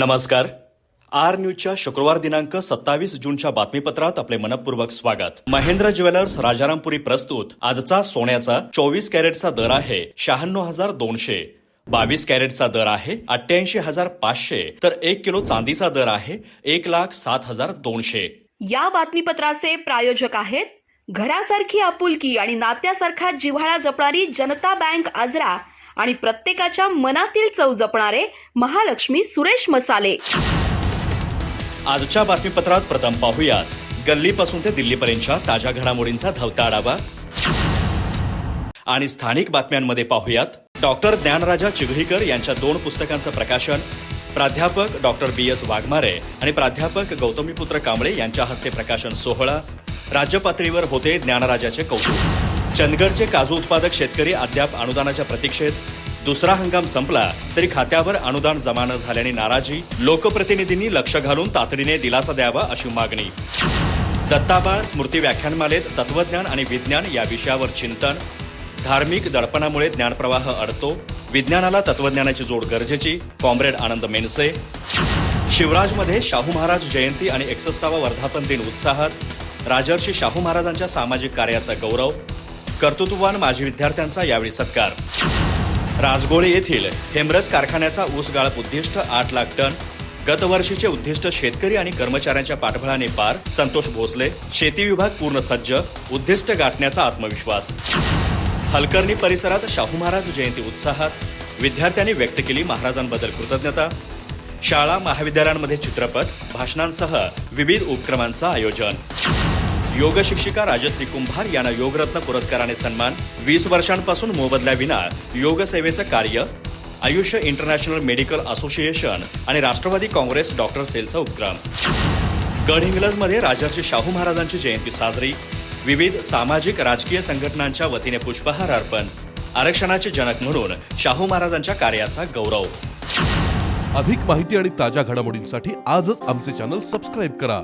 नमस्कार. आर न्यूजच्या शुक्रवार दिनांक सत्तावीस जूनच्या बातमीपत्रात आपले मनपूर्वक स्वागत. महेंद्र ज्वेलर्स राजारामपुरी प्रस्तुत. आजचा सोन्याचा चोवीस कॅरेटचा दर आहे शहाण्णव हजार दोनशे. बावीस कॅरेटचा दर आहे अठ्ठ्याऐंशी हजार पाचशे. तर एक किलो चांदीचा दर आहे एक लाख सात हजार दोनशे. या बातमीपत्राचे प्रायोजक आहेत घरासारखी आपुलकी आणि नात्यासारखा जिव्हाळा जपणारी जनता बँक आजरा आणि प्रत्येकाच्या मनातील चव जपणारे महालक्ष्मी सुरेश मसाले. आजच्या बातमीपत्रात प्रथम पाहूयात. गल्लीपासून ते दिल्लीपर्यंतच्या ताज्या घडामोडींचा धावता आढावा. आणि स्थानिक बातम्यांमध्ये पाहूयात. डॉक्टर ज्ञानराजा चिघळीकर यांच्या दोन पुस्तकांचं प्रकाशन. प्राध्यापक डॉक्टर बी. एस. वाघमारे आणि प्राध्यापक गौतमीपुत्र कांबळे यांच्या हस्ते प्रकाशन सोहळा. राज्य पातळीवर होते ज्ञानराजाचे कौतुक. चंदगडचे काजू उत्पादक शेतकरी अद्याप अनुदानाच्या प्रतीक्षेत. दुसरा हंगाम संपला तरी खात्यावर अनुदान जमा न झाल्याने नाराजी. लोकप्रतिनिधींनी लक्ष घालून तातडीने दिलासा द्यावा अशी मागणी. दत्ताबाळ स्मृती व्याख्यानमालेत तत्वज्ञान आणि विज्ञान या विषयावर चिंतन. धार्मिक दडपणामुळे ज्ञानप्रवाह अडतो. विज्ञानाला तत्वज्ञानाची जोड गरजेची कॉम्रेड आनंद मेनसे. शिवराजमध्ये शाहू महाराज जयंती आणि एकसष्टावा वर्धापन दिन उत्साहात. राजर्षी शाहू महाराजांच्या सामाजिक कार्याचा गौरव. कर्तृत्ववान माजी विद्यार्थ्यांचा यावेळी सत्कार. राजगोळे येथील हेमरस कारखान्याचा ऊस गाळप उद्दिष्ट आठ लाख टन गतवर्षीचे उद्दिष्ट शेतकरी आणि कर्मचाऱ्यांच्या पाठबळाने पार संतोष भोसले शेती विभाग पूर्ण सज्ज उद्दिष्ट गाठण्याचा आत्मविश्वास. हलकर्णी परिसरात शाहू महाराज जयंती उत्साहात विद्यार्थ्यांनी व्यक्त केली महाराजांबद्दल कृतज्ञता. शाळा महाविद्यालयांमध्ये चित्रपट भाषणांसह विविध उपक्रमांचं आयोजन. योग शिक्षिका राजश्री कुंभार यांना योगरत्न पुरस्काराने सन्मान. वीस वर्षांपासून मोबदल्याविना योग सेवेचं कार्य आयुष्य इंटरनॅशनल मेडिकल असोसिएशन आणि राष्ट्रवादी काँग्रेस डॉक्टर सेलचा उपक्रम. गडहिंग्लजमध्ये राजर्षी शाहू महाराजांची जयंती साजरी. विविध सामाजिक राजकीय संघटनांच्या वतीने पुष्पहार अर्पण. आरक्षणाचे जनक म्हणून शाहू महाराजांच्या कार्याचा गौरव. अधिक माहिती आणि ताज्या घडामोडींसाठी आजच आमचे चॅनल सबस्क्राईब करा.